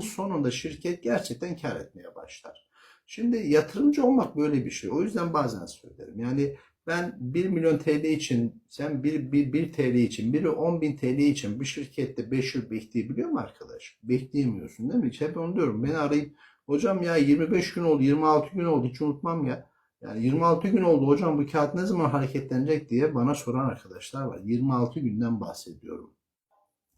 sonunda şirket gerçekten kar etmeye başlar. Şimdi yatırımcı olmak böyle bir şey. O yüzden bazen söylerim. Yani ben 1 milyon TL için, sen 1, 1, 1 TL için, biri 10 bin TL için bir şirkette 5 yıl bekleyebiliyor mu arkadaş? Bekleyemiyorsun değil mi? Hep onu diyorum. Beni arayıp hocam ya 25 gün oldu, 26 gün oldu hiç unutmam ya. Yani 26 gün oldu hocam bu kağıt ne zaman hareketlenecek diye bana soran arkadaşlar var. 26 günden bahsediyorum.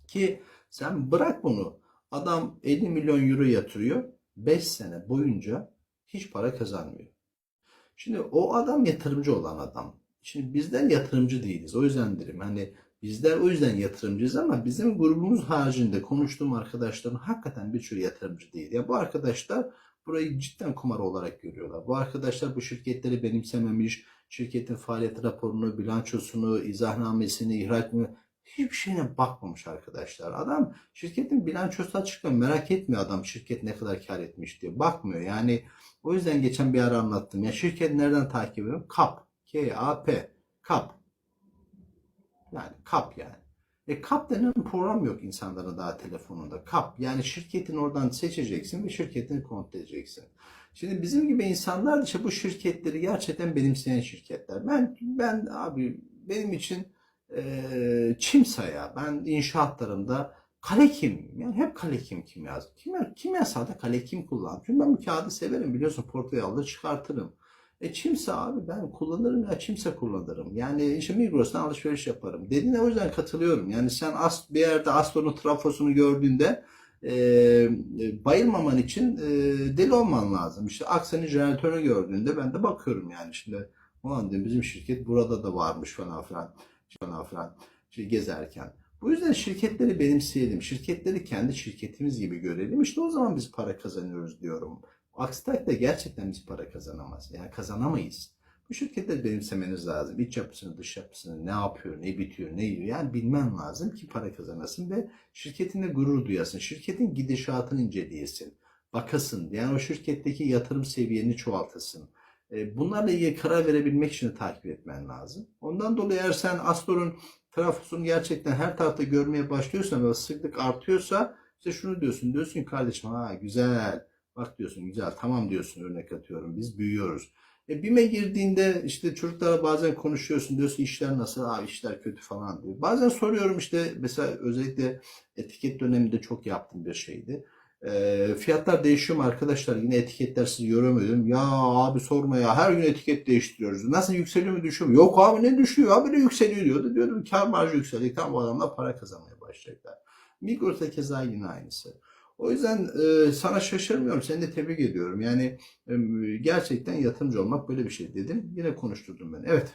Ki sen bırak bunu. Adam 50 milyon euro yatırıyor. 5 sene boyunca hiç para kazanmıyor. Şimdi o adam yatırımcı olan adam. Şimdi bizler yatırımcı değiliz. O yüzden derim hani bizler o yüzden yatırımcıyız ama bizim grubumuz haricinde konuştuğum arkadaşların hakikaten birçoğu yatırımcı değil. Ya bu arkadaşlar burayı cidden kumar olarak görüyorlar. Bu arkadaşlar bu şirketleri benimsememiş, şirketin faaliyet raporunu, bilançosunu, izahnamesini, ihraç hiçbir şeyine bakmamış arkadaşlar. Adam şirketin bilançosu açıklamıyor. Merak etmiyor adam şirket ne kadar kar etmiş diye. Bakmıyor. Yani o yüzden geçen bir ara anlattım. Ya şirket nereden takip ediyorum? KAP. K-A-P. KAP. Yani KAP yani. E KAP denen program yok insanların daha telefonunda. KAP. Yani şirketin oradan seçeceksin ve şirketini kontrol edeceksin. Şimdi bizim gibi insanlar da işte bu şirketleri gerçekten benimseyen şirketler. Ben ben abi benim için e, çimsaya ben inşaatlarımda kale kim? Yani hep kale kim kimya. Kimya, kimyasalda kale kim kullanırım? Çünkü ben bu kağıdı severim biliyorsun portföy alır çıkartırım. E çimse abi ben kullanırım ya çimse kullanırım. Yani işte Migros'tan alışveriş yaparım. Dediğine o yüzden katılıyorum. Yani sen as, bir yerde Astro'nun trafosunu gördüğünde e, bayılmaman için e, deli olman lazım. İşte Aksen'in jeneratörünü gördüğünde ben de bakıyorum yani şimdi ulan diyorum bizim şirket burada da varmış falan filan falan gezerken. Bu yüzden şirketleri benimseyelim. Şirketleri kendi şirketimiz gibi görelim. İşte o zaman biz para kazanıyoruz diyorum. Aksi takdirde gerçekten biz para kazanamaz. Yani kazanamayız. Bu şirketleri benimsemeniz lazım. İç yapısını, dış yapısını, ne yapıyor, ne bitiyor, ne yiyor. Yani bilmen lazım ki para kazanasın ve şirketinde gurur duyasın. Şirketin gidişatını inceleyesin. Bakasın. Yani o şirketteki yatırım seviyeni çoğaltasın. E, Bunlarla ilgili karar verebilmek için de takip etmen lazım. Ondan dolayı eğer sen Astor'un trafosunu gerçekten her tarafta görmeye başlıyorsan ve sıklık artıyorsa işte şunu diyorsun. Diyorsun ki kardeşim ha güzel. Bak diyorsun güzel tamam diyorsun örnek atıyorum. Biz büyüyoruz. E, BİM'e girdiğinde işte çocuklara bazen konuşuyorsun diyorsun işler nasıl? Ha işler kötü falan diyor. Bazen soruyorum işte mesela özellikle etiket döneminde çok yaptığım bir şeydi. E, fiyatlar değişiyor mu arkadaşlar? Yine etiketler sizi göremiyorum. Ya abi sorma ya her gün etiket değiştiriyoruz. Nasıl yükseliyor mu düşüyor mu? Yok abi ne düşüyor? Abi ne yükseliyor diyordu. Diyordum kar marjı yükseliyor. Tam bu adamlar para kazanmaya başlayacaklar. Migros'ta keza yine aynısı. O yüzden e, sana şaşırmıyorum. Seni de tebrik ediyorum. Yani e, gerçekten yatırımcı olmak böyle bir şey dedim. Yine konuşturdum beni. Evet.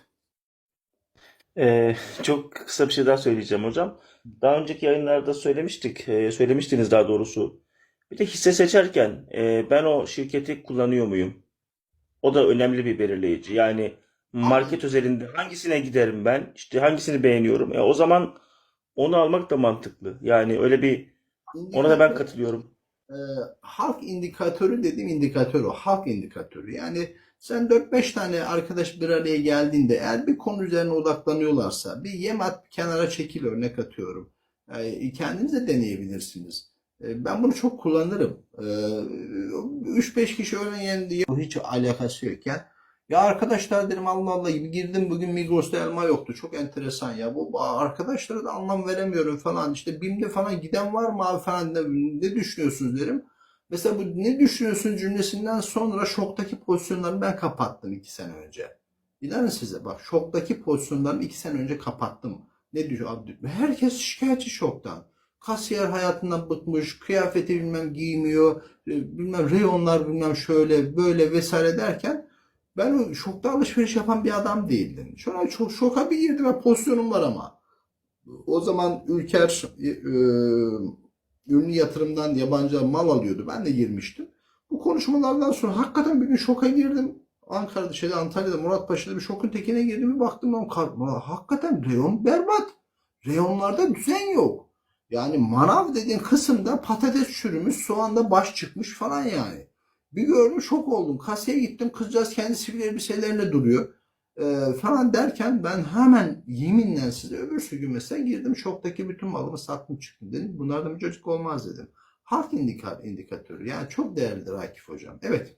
Ee, çok kısa bir şey daha söyleyeceğim hocam. Daha önceki yayınlarda söylemiştik, e, söylemiştiniz daha doğrusu. Bir de hisse seçerken e, ben o şirketi kullanıyor muyum? O da önemli bir belirleyici. Yani market özelinde hangisine giderim ben? İşte hangisini beğeniyorum? E, o zaman onu almak da mantıklı. Yani öyle bir ona da ben katılıyorum. e, halk indikatörü dediğim indikatör o. Halk indikatörü. Yani sen 4-5 tane arkadaş bir araya geldiğinde eğer bir konu üzerine odaklanıyorlarsa bir yem at kenara çekil örnek atıyorum. E, kendiniz de deneyebilirsiniz. E, ben bunu çok kullanırım. E, 3-5 kişi öğren diye hiç alakası yokken ya arkadaşlar dedim Allah Allah gibi girdim bugün Migros'ta elma yoktu. Çok enteresan ya. Bu arkadaşlara da anlam veremiyorum falan. İşte BİM'de falan giden var mı abi falan ne, ne düşünüyorsunuz derim. Mesela bu ne düşünüyorsun cümlesinden sonra şoktaki pozisyonlarımı ben kapattım iki sene önce. İnanın size bak şoktaki pozisyonlarımı iki sene önce kapattım. Ne diyor abi? Herkes şikayetçi şoktan. Kasiyer hayatından bıkmış, kıyafeti bilmem giymiyor, e, bilmem reyonlar bilmem şöyle böyle vesaire derken ben o şokta alışveriş yapan bir adam değildim. Şu çok şoka bir girdim ve pozisyonum var ama. O zaman Ülker e, e, ünlü yatırımdan yabancı mal alıyordu. Ben de girmiştim. Bu konuşmalardan sonra hakikaten bir gün şoka girdim. Ankara'da, şeyde, Antalya'da, Muratpaşa'da bir şokun tekine girdim. Bir baktım lan hakikaten reyon berbat. Reyonlarda düzen yok. Yani manav dediğin kısımda patates çürümüş, soğanda baş çıkmış falan yani. Bir gördüm şok oldum. Kasaya gittim kızcağız kendi sivil elbiselerine duruyor. Ee, falan derken ben hemen yeminle size öbür gün mesela girdim şoktaki bütün malımı sattım çıktım dedim. Bunlardan bir çocuk olmaz dedim. Halk indika- indikatörü. Yani çok değerlidir Akif Hocam. Evet.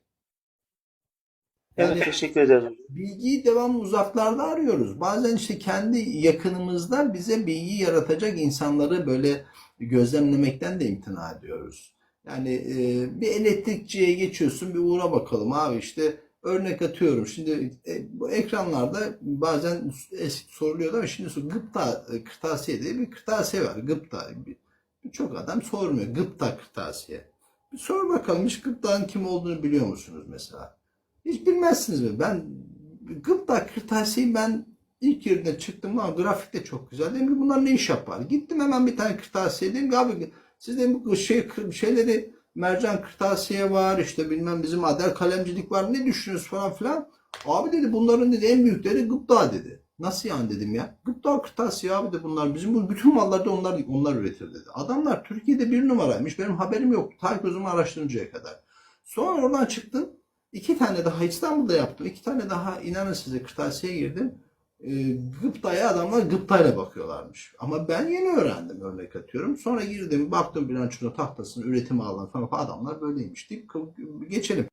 Evet, Yani teşekkür ederim. bilgiyi devamlı uzaklarda arıyoruz. Bazen işte kendi yakınımızda bize bilgi yaratacak insanları böyle gözlemlemekten de imtina ediyoruz. Yani e, bir elektrikçiye geçiyorsun bir uğra bakalım abi işte örnek atıyorum. Şimdi e, bu ekranlarda bazen eski soruluyordu ama şimdi gıpta e, kırtasiye diye bir kırtasiye var. Gıpta. Birçok adam sormuyor. Gıpta kırtasiye. Bir sor bakalım hiç gıptanın kim olduğunu biliyor musunuz mesela? Hiç bilmezsiniz mi? Ben gıpta kırtasiyeyi ben ilk yerine çıktım ama grafik de çok güzel. Dedim ki bunlar ne iş yapar? Gittim hemen bir tane kırtasiye dedim ki abi siz dedim bu şey, şeyleri mercan kırtasiye var işte bilmem bizim adel kalemcilik var ne düşünüyorsunuz falan filan. Abi dedi bunların dedi en büyükleri gıpta dedi. Nasıl yani dedim ya. Gıpta kırtasiye abi de bunlar bizim bu bütün mallarda onlar onlar üretir dedi. Adamlar Türkiye'de bir numaraymış. Benim haberim yok. Ta zaman araştırıncaya kadar. Sonra oradan çıktım. İki tane daha İstanbul'da yaptım. İki tane daha inanın size kırtasiye girdim. E, gıptaya adamlar gıptayla bakıyorlarmış. Ama ben yeni öğrendim örnek atıyorum. Sonra girdim baktım bilançonun tahtasını üretim alanı falan adamlar böyleymiş deyip geçelim.